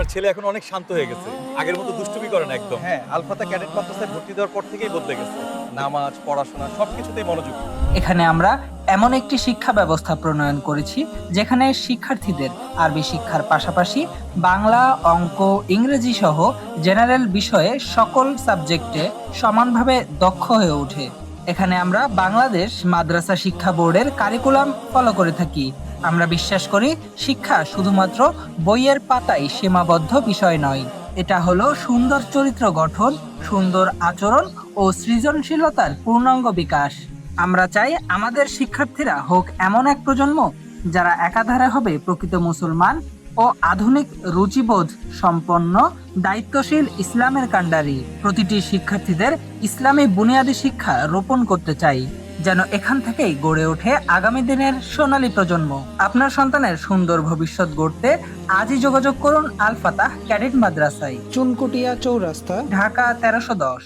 আপনার ছেলে এখন অনেক শান্ত হয়ে গেছে। আগের মতো দুষ্টুমি করে না একদম। হ্যাঁ আলফাতা ক্যাডেট মাদ্রাসায় ভর্তি দেওয়ার পর থেকেই বদলে গেছে। নামাজ পড়াশোনা সবকিছুতেই মনোযোগী। এখানে আমরা এমন একটি শিক্ষা ব্যবস্থা প্রণয়ন করেছি যেখানে শিক্ষার্থীদের আরবি শিক্ষার পাশাপাশি বাংলা অঙ্ক ইংরেজি সহ জেনারেল বিষয়ে সকল সাবজেক্টে সমানভাবে দক্ষ হয়ে ওঠে। এখানে আমরা বাংলাদেশ মাদ্রাসা শিক্ষা বোর্ডের কারিকুলাম ফলো করে থাকি। আমরা বিশ্বাস করি শিক্ষা শুধুমাত্র বইয়ের পাতায় সীমাবদ্ধ বিষয় নয়। এটা হলো সুন্দর চরিত্র গঠন, সুন্দর আচরণ ও সৃজনশীলতার পূর্ণাঙ্গ বিকাশ। আমরা চাই আমাদের শিক্ষার্থীরা হোক এমন এক প্রজন্ম যারা একাধারে হবে প্রকৃত মুসলমান ও আধুনিক রুচিবোধ সম্পন্ন, দায়িত্বশীল ইসলামের কাণ্ডারি। প্রতিটি শিক্ষার্থীদের ইসলামী বুনিয়াদী শিক্ষা রোপণ করতে চাই। যেন এখান থেকেই গড়ে ওঠে আগামী দিনের সোনালী প্রজন্ম। আপনার সন্তানের সুন্দর ভবিষ্যৎ গড়তে আজই যোগাযোগ করুন আলফাতা ক্যাডেট মাদ্রাসায়। চুনকুটিয়া চৌরাস্তা ঢাকা তেরোশো দশ।